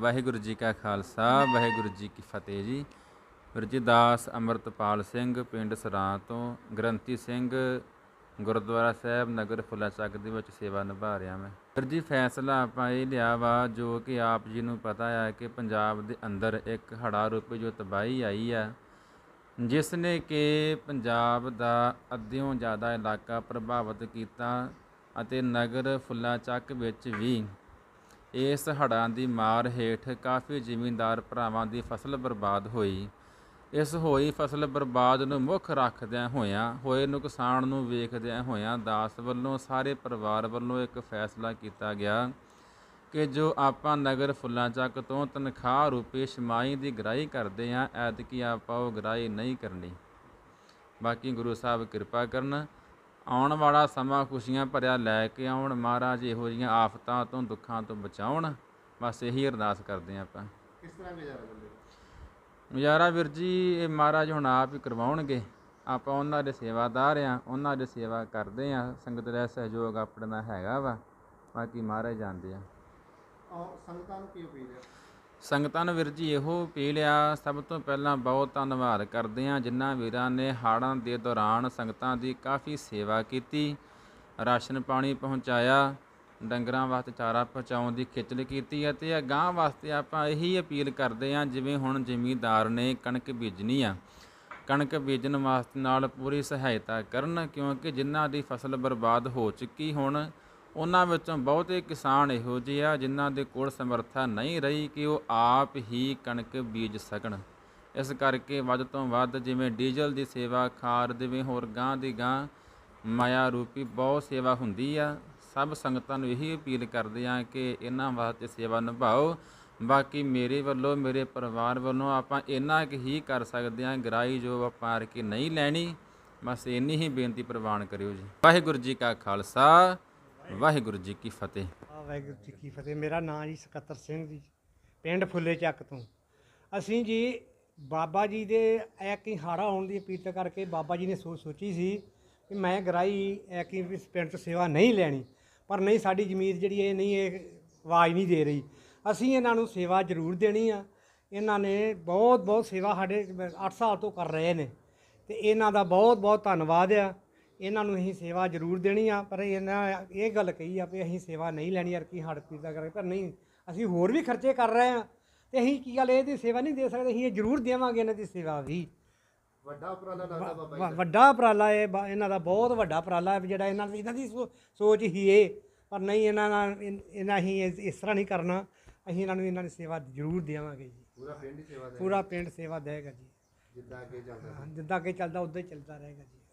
ਵਾਹਿਗੁਰੂ ਜੀ ਕਾ ਖਾਲਸਾ, ਵਾਹਿਗੁਰੂ ਜੀ ਕੀ ਫਤਿਹ ਜੀ। ਵੀਰ ਦਾਸ ਅਮਰਤਪਾਲ ਸਿੰਘ, ਪਿੰਡ ਸਰਾਂ ਤੋਂ, ਗ੍ਰੰਥੀ ਸਿੰਘ, ਗੁਰਦੁਆਰਾ ਸਾਹਿਬ, ਨਗਰ ਫੁੱਲਾ ਚੱਕ ਦੇ ਵਿੱਚ ਸੇਵਾ ਨਿਭਾ ਰਿਹਾ ਮੈਂ। ਵੀਰ ਜੀ, ਫੈਸਲਾ ਆਪਾਂ ਇਹ ਲਿਆ ਵਾ, ਜੋ ਕਿ ਆਪ ਜੀ ਨੂੰ ਪਤਾ ਆ ਕਿ ਪੰਜਾਬ ਦੇ ਅੰਦਰ ਇੱਕ ਹੜਾ ਰੂਪੀ ਜੋ ਤਬਾਹੀ ਆਈ ਆ ਜਿਸ ਨੇ ਕਿ ਪੰਜਾਬ ਦਾ ਅੱਧਿਓਂ ਜ਼ਿਆਦਾ ਇਲਾਕਾ ਪ੍ਰਭਾਵਿਤ ਕੀਤਾ ਅਤੇ ਨਗਰ ਫੁੱਲਾ ਚੱਕ ਵਿੱਚ ਵੀ ਇਸ ਹੜ੍ਹਾਂ ਦੀ ਮਾਰ ਹੇਠ ਕਾਫੀ ਜ਼ਿਮੀਂਦਾਰ ਭਰਾਵਾਂ ਦੀ ਫਸਲ ਬਰਬਾਦ ਹੋਈ। ਇਸ ਹੋਈ ਫਸਲ ਬਰਬਾਦ ਨੂੰ ਮੁੱਖ ਰੱਖਦਿਆਂ ਹੋਇਆਂ, ਹੋਏ ਨੁਕਸਾਨ ਨੂੰ ਵੇਖਦਿਆਂ ਹੋਇਆਂ ਦਾਸ ਵੱਲੋਂ ਸਾਰੇ ਪਰਿਵਾਰ ਵੱਲੋਂ ਇੱਕ ਫੈਸਲਾ ਕੀਤਾ ਗਿਆ ਕਿ ਜੋ ਆਪਾਂ ਨਗਰ ਫੁੱਲਾਂ ਚੱਕ ਤੋਂ ਤਨਖਾਹ ਰੂਪੀ ਛਮਾਈ ਦੀ ਗ੍ਰਾਈ ਕਰਦੇ ਹਾਂ, ਐਤਕੀ ਆਪਾਂ ਉਹ ਗ੍ਰਾਈ ਨਹੀਂ ਕਰਨੀ। ਬਾਕੀ ਗੁਰੂ ਸਾਹਿਬ ਕਿਰਪਾ ਕਰਨ। ਆਉਣ ਵਾਲਾ ਸਮਾਂ ਖੁਸ਼ੀਆਂ ਭਰਿਆ ਲੈ ਕੇ ਆਉਣ ਮਹਾਰਾਜ ਇਹੋ ਜਿਹੀਆਂ ਆਫਤਾਂ ਤੋਂ ਦੁੱਖਾਂ ਤੋਂ ਬਚਾਉਣ। ਬਸ ਇਹੀ ਅਰਦਾਸ ਕਰਦੇ ਹਾਂ ਆਪਾਂ। ਕਿਸ ਤਰ੍ਹਾਂ ਗੁਜ਼ਾਰਾ ਕਰਦੇ ਗੁਜ਼ਾਰਾ ਵੀਰ ਜੀ ਇਹ ਮਹਾਰਾਜ ਹੁਣ ਆਪ ਹੀ ਕਰਵਾਉਣਗੇ। ਆਪਾਂ ਉਹਨਾਂ ਦੇ ਸੇਵਾਦਾਰ ਆ ਉਹਨਾਂ ਦੀ ਸੇਵਾ ਕਰਦੇ ਆ ਸੰਗਤ ਦਾ ਸਹਿਯੋਗ ਆਪਣੇ ਨਾਲ ਹੈਗਾ ਵਾ। ਬਾਕੀ ਮਹਾਰਾਜ ਜਾਣਦੇ ਆ। ਆਹ ਸੰਗਤਾਂ ਨੂੰ ਕੀ ਅਪੀਲ ਹੈ? ਸੰਗਤਾਂ ਨੂੰ ਵੀਰ ਜੀ ਇਹੋ ਅਪੀਲ ਆ, ਸਭ ਤੋਂ ਪਹਿਲਾਂ ਬਹੁਤ ਧੰਨਵਾਦ ਕਰਦੇ ਹਾਂ ਜਿਨ੍ਹਾਂ ਵੀਰਾਂ ਨੇ ਹਾੜਾਂ ਦੇ ਦੌਰਾਨ ਸੰਗਤਾਂ ਦੀ ਕਾਫੀ ਸੇਵਾ ਕੀਤੀ, ਰਾਸ਼ਨ ਪਾਣੀ ਪਹੁੰਚਾਇਆ, ਡੰਗਰਾਂ ਵਾਸਤੇ ਚਾਰਾ ਪਹੁੰਚਾਉਣ ਦੀ ਖੇਚਲ ਕੀਤੀ ਅਤੇ ਤੇ ਵਾਸਤੇ ਆਪਾਂ ਇਹੀ ਅਪੀਲ ਕਰਦੇ ਹਾਂ, ਜਿਵੇਂ ਹੁਣ ਜ਼ਿਮੀਂਦਾਰ ਨੇ ਕਣਕ ਬੀਜਣੀ ਆ, ਕਣਕ ਬੀਜਣ ਵਾਸਤੇ ਨਾਲ ਪੂਰੀ ਸਹਾਇਤਾ ਕਰਨ ਕਿਉਂਕਿ ਜਿਨ੍ਹਾਂ ਦੀ ਫਸਲ ਬਰਬਾਦ ਹੋ ਚੁੱਕੀ ਹੁਣ ਉਹਨਾਂ ਵਿੱਚੋਂ ਬਹੁਤੇ ਕਿਸਾਨ ਇਹੋ ਜਿਹੇ ਆ ਜਿਨ੍ਹਾਂ ਦੇ ਕੋਲ ਸਮਰੱਥਾ ਨਹੀਂ ਰਹੀ ਕਿ ਉਹ ਆਪ ਹੀ ਕਣਕ ਬੀਜ ਸਕਣ। ਇਸ ਕਰਕੇ ਵੱਧ ਤੋਂ ਵੱਧ ਜਿਵੇਂ ਡੀਜ਼ਲ ਦੀ ਸੇਵਾ ਖਾਰ ਜਿਵੇਂ ਹੋਰ ਗਾਂ ਦੀ ਗਾਂ, ਮਾਇਆ ਰੂਪੀ ਬਹੁਤ ਸੇਵਾ ਹੁੰਦੀ ਆ। ਸਭ ਸੰਗਤਾਂ ਨੂੰ ਇਹੀ ਅਪੀਲ ਕਰਦੇ ਆ ਕਿ ਇਹਨਾਂ ਵਾਸਤੇ ਸੇਵਾ ਨਿਭਾਓ। ਬਾਕੀ ਮੇਰੇ ਵੱਲੋਂ, ਮੇਰੇ ਪਰਿਵਾਰ ਵੱਲੋਂ ਆਪਾਂ ਇੰਨਾ ਕੁ ਹੀ ਕਰ ਸਕਦੇ ਆ ਗਰਾਈ ਜੋ ਵਪਾਰ ਕੇ ਨਹੀਂ ਲੈਣੀ, ਬਸ ਇੰਨੀ ਹੀ ਬੇਨਤੀ ਪ੍ਰਵਾਨ ਕਰਿਓ ਜੀ। ਵਾਹਿਗੁਰੂ ਜੀ ਕਾ ਖਾਲਸਾ। ਵਾਹਿਗੁਰੂ ਜੀ ਕੀ ਫਤਿਹ। ਆ ਵਾਹਿਗੁਰੂ ਜੀ ਕੀ ਫਤਿਹ। ਮੇਰਾ ਨਾਮ ਜੀ ਸਕੱਤਰ ਸਿੰਘ ਜੀ, ਪਿੰਡ ਫੁੱਲੇ ਚੱਕ ਤੋਂ। ਅਸੀਂ ਜੀ ਬਾਬਾ ਜੀ ਦੇ ਐਕੀ ਹੀ ਹਾੜਾ ਆਉਣ ਦੀ ਅਪੀਲ ਕਰਕੇ ਬਾਬਾ ਜੀ ਨੇ ਸੋਚ ਸੋਚੀ ਸੀ ਕਿ ਮੈਂ ਗਰਾਈ ਐਕੀ ਇਸ ਪਿੰਡ 'ਚ ਸੇਵਾ ਨਹੀਂ ਲੈਣੀ, ਪਰ ਨਹੀਂ ਸਾਡੀ ਜ਼ਮੀਰ ਜਿਹੜੀ ਇਹ ਨਹੀਂ ਇਹ ਆਵਾਜ਼ ਨਹੀਂ ਦੇ ਰਹੀ। ਅਸੀਂ ਇਹਨਾਂ ਨੂੰ ਸੇਵਾ ਜ਼ਰੂਰ ਦੇਣੀ ਆ। ਇਹਨਾਂ ਨੇ ਬਹੁਤ ਬਹੁਤ ਸੇਵਾ ਸਾਡੇ 8 ਸਾਲ ਤੋਂ ਕਰ ਰਹੇ ਨੇ। ਤੇ ਇਹਨਾਂ ਦਾ ਬਹੁਤ ਬਹੁਤ ਧੰਨਵਾਦ ਆ। ਇਹਨਾਂ ਨੂੰ ਅਸੀਂ ਸੇਵਾ ਜ਼ਰੂਰ ਦੇਣੀ ਆ ਪਰ ਇਹਨਾਂ ਇਹ ਗੱਲ ਕਹੀ ਆ ਵੀ ਅਸੀਂ ਸੇਵਾ ਨਹੀਂ ਲੈਣੀ ਯਾਰ ਕੀ ਹੜ ਪੀਰ ਦਾ ਕਰਕੇ ਪਰ ਨਹੀਂ ਅਸੀਂ ਹੋਰ ਵੀ ਖਰਚੇ ਕਰ ਰਹੇ ਆ ਤੇ ਅਸੀਂ ਕੀ ਗੱਲ ਇਹਦੀ ਸੇਵਾ ਨਹੀਂ ਦੇ ਸਕਦੇ ਅਸੀਂ ਇਹ ਜ਼ਰੂਰ ਦੇਵਾਂਗੇ ਇਹਨਾਂ ਦੀ ਸੇਵਾ ਵੀ। ਵੱਡਾ ਉਪਰਾਲਾ ਲੱਗਦਾ ਬਾਬਾ ਜੀ ਵੱਡਾ ਉਪਰਾਲਾ ਇਹ ਇਹਨਾਂ ਦਾ ਬਹੁਤ ਵੱਡਾ ਉਪਰਾਲਾ ਹੈ ਜਿਹੜਾ ਇਹਨਾਂ ਦੀ ਇਹਨਾਂ ਦੀ ਸੋਚ ਹੀ ਇਹ ਪਰ ਨਹੀਂ ਇਹਨਾਂ ਨਾਲ ਇਨ- ਇਹਨਾਂ ਹੀ ਇਸ ਤਰ੍ਹਾਂ ਨਹੀਂ ਕਰਨਾ ਅਸੀਂ ਇਹਨਾਂ ਨੂੰ ਇਹਨਾਂ ਦੀ ਸੇਵਾ ਜ਼ਰੂਰ ਦੇਵਾਂਗੇ ਜੀ। ਪੂਰਾ ਪਿੰਡ ਸੇਵਾ ਦੇ ਪੂਰਾ ਪਿੰਡ ਸੇਵਾ ਦੇਗਾ ਜੀ। ਜਿੱਦਾਂ ਅੱਗੇ ਚੱਲਦਾ ਹਾਂ, ਜਿੱਦਾਂ ਕਿ ਚੱਲਦਾ ਉਦਾਂ ਹੀ ਚੱਲਦਾ ਰਹੇਗਾ ਜੀ।